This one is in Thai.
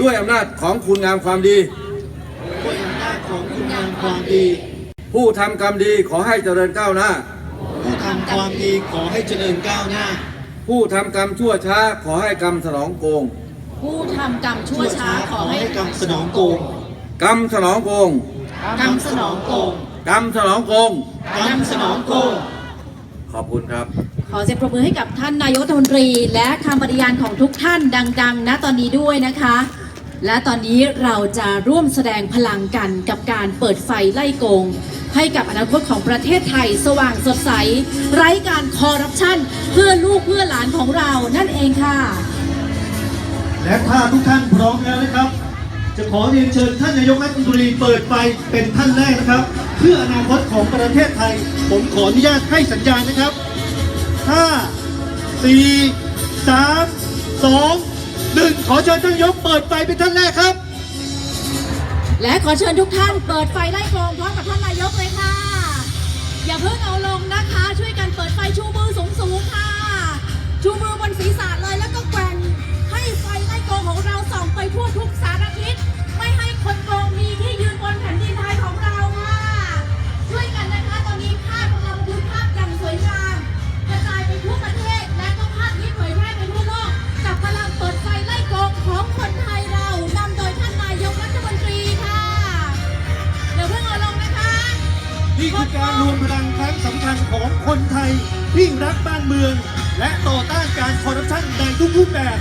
ด้วยอำนาจของคุณงามความดี ด้วยอำนาจของคุณงามความดี ผู้ทำกรรมดีขอให้เจริญก้าวหน้า ผู้ทำความดีขอให้เจริญก้าวหน้า ผู้ทำกรรมชั่วช้าขอให้กรรมสนองโกง ผู้ทำกรรมชั่วช้าขอให้กรรมสนองโกงกรรมสนองโกงกรรมสนองโกงกรรมสนองโกงกรรมสนองโกงขอบคุณครับ ขอเสียงปรบมือให้กับท่านนายกรัฐมนตรี และคำปฏิญาณของทุกท่านดัง ๆ ณตอนนี้ด้วยนะคะ และตอนนี้เราจะร่วมแสดงพลังกันกับการเปิดไฟไล่โกง ให้กับอนาคตของประเทศไทยสว่างสดใส ไร้การคอร์รัปชันเพื่อลูกเพื่อหลานของเรานั่นเองค่ะ และถ้าทุกท่านพร้อมแล้วนะครับ จะขอเรียนเชิญท่านนายกรัฐมนตรีเปิดไฟเป็นท่านแรกนะครับ เพื่ออนาคตของประเทศไทย ผมขออนุญาตให้สัญญาณนะครับ 5 4 3 2 1ขอเชิญท่านยกเปิดไฟเป็นท่านแรกครับ และขอเชิญทุกท่านเปิดไฟไล่กองพร้อมกับท่านนายกเลยค่ะ อย่าเพิ่งเอาลงนะคะ ช่วยกันเปิดไฟชูมือสูงๆค่ะ ชูมือบนศีรษะ นี่คือการรวมพลังครั้งสำคัญของคนไทยที่รักบ้านเมือง และต่อต้านการคอร์รัปชันในทุกรูปแบบ